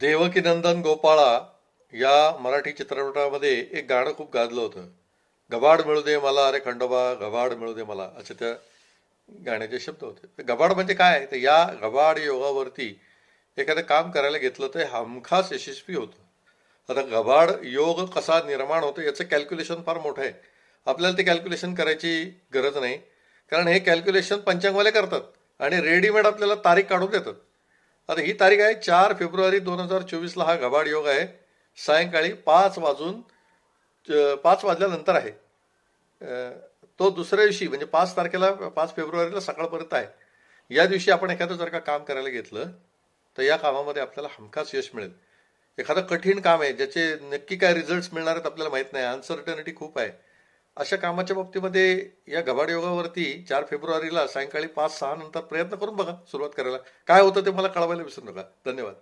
देवकीनंदन गोपाळा या मराठी चित्रपटामध्ये एक गाणं खूप गाजलं होतं. गबाड मिळू दे मला अरे खंडोबा गबाड मिळू दे मला असे त्या गाण्याचे शब्द होते. गबाड म्हणजे काय? तर या गबाड योगावरती एखादं काम करायला घेतलं तर हमखास यशस्वी होतं. आता गबाड योग कसा निर्माण होतो याचं कॅल्क्युलेशन फार मोठं आहे. आपल्याला ते कॅल्क्युलेशन करायची गरज नाही. कारण हे कॅल्क्युलेशन पंचांगवाले करतात आणि रेडीमेड आपल्याला तारीख काढून देतात. आता ही तारीख आहे चार फेब्रुवारी दोन हजार चोवीसला हा गबाड योग आहे. सायंकाळी पाच वाजून पाच वाजल्यानंतर आहे. तो दुसऱ्या दिवशी म्हणजे पाच तारखेला पाच फेब्रुवारीला सकाळपर्यंत आहे. या दिवशी आपण एखादं जर का काम करायला घेतलं तर या कामामध्ये आपल्याला हमखास यश मिळेल. एखादं कठीण काम आहे ज्याचे नक्की काय रिझल्ट मिळणार आहेत आपल्याला माहीत नाही. अनसर्टनिटी खूप आहे. अशा कामाच्या बाबतीमध्ये या गबाड योगावरती चार फेब्रुवारीला सायंकाळी पाच सहा नंतर प्रयत्न करून बघा सुरुवात करायला. काय होतं ते मला कळवायला विसरू नका. धन्यवाद.